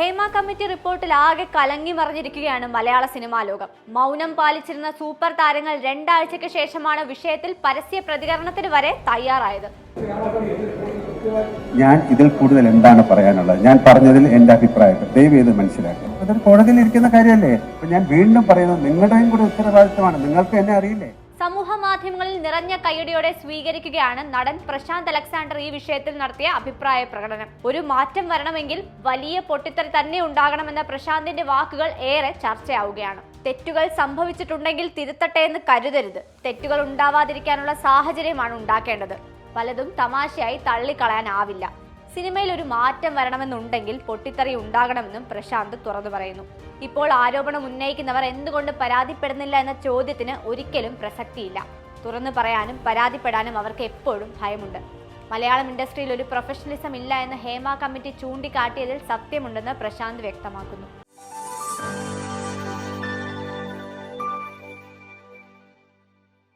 Hema committee റിപ്പോർട്ടിൽ ആകെ കലങ്ങി മറിഞ്ഞിരിക്കുകയാണ് മലയാള സിനിമാ ലോകം. മൗനം പാലിച്ചിരുന്ന സൂപ്പർ താരങ്ങൾ രണ്ടാഴ്ചയ്ക്ക് ശേഷമാണ് വിഷയത്തിൽ പരസ്യ പ്രതികരണത്തിന് വരെ തയ്യാറായത്. ഞാൻ ഇതിൽ കൂടുതൽ എന്താണ് പറയാനുള്ളത്? ഞാൻ പറഞ്ഞതിൽ എന്റെ അഭിപ്രായം ദയവ് ചെയ്ത് മനസ്സിലാക്കുക. അതൊരു കോടതിയിൽ ഇരിക്കുന്ന കാര്യമല്ലേ? ഞാൻ വീണ്ടും പറയുന്നത് നിങ്ങളുടെയും കൂടെ ഉത്തരവാദിത്തമാണ് നിങ്ങൾക്ക് എന്നെ അറിയില്ലേ? മാധ്യമങ്ങളിൽ നിറഞ്ഞ കൈയടിയോടെ സ്വീകരിക്കുകയാണ് നടൻ പ്രശാന്ത് അലക്സാണ്ടർ ഈ വിഷയത്തിൽ നടത്തിയ അഭിപ്രായ പ്രകടനം. ഒരു മാറ്റം വരണമെങ്കിൽ വലിയ പൊട്ടിത്തെറി തന്നെ ഉണ്ടാകണമെന്ന പ്രശാന്തിന്റെ വാക്കുകൾ ഏറെ ചർച്ചയാവുകയാണ്. തെറ്റുകൾ സംഭവിച്ചിട്ടുണ്ടെങ്കിൽ തിരുത്തട്ടെ എന്ന് കരുതരുത്. തെറ്റുകൾ ഉണ്ടാവാതിരിക്കാനുള്ള സാഹചര്യമാണ് ഉണ്ടാക്കേണ്ടത്. പലതും തമാശയായി തള്ളിക്കളയാനാവില്ല. സിനിമയിൽ ഒരു മാറ്റം വരണമെന്നുണ്ടെങ്കിൽ പൊട്ടിത്തെറി ഉണ്ടാകണമെന്നും പ്രശാന്ത് തുറന്നു പറയുന്നു. ഇപ്പോൾ ആരോപണം ഉന്നയിക്കുന്നവർ എന്തുകൊണ്ട് പരാതിപ്പെടുന്നില്ല എന്ന ചോദ്യത്തിന് ഒരിക്കലും പ്രസക്തിയില്ല. തുറന്നു പറയാനും പരാതിപ്പെടാനും അവർക്ക് എപ്പോഴും ഭയമുണ്ട്. മലയാളം ഇൻഡസ്ട്രിയിൽ ഒരു പ്രൊഫഷണലിസം ഇല്ല എന്ന് ഹേമ കമ്മിറ്റി ചൂണ്ടിക്കാട്ടിയതിൽ സത്യമുണ്ടെന്ന് പ്രശാന്ത് വ്യക്തമാക്കുന്നു.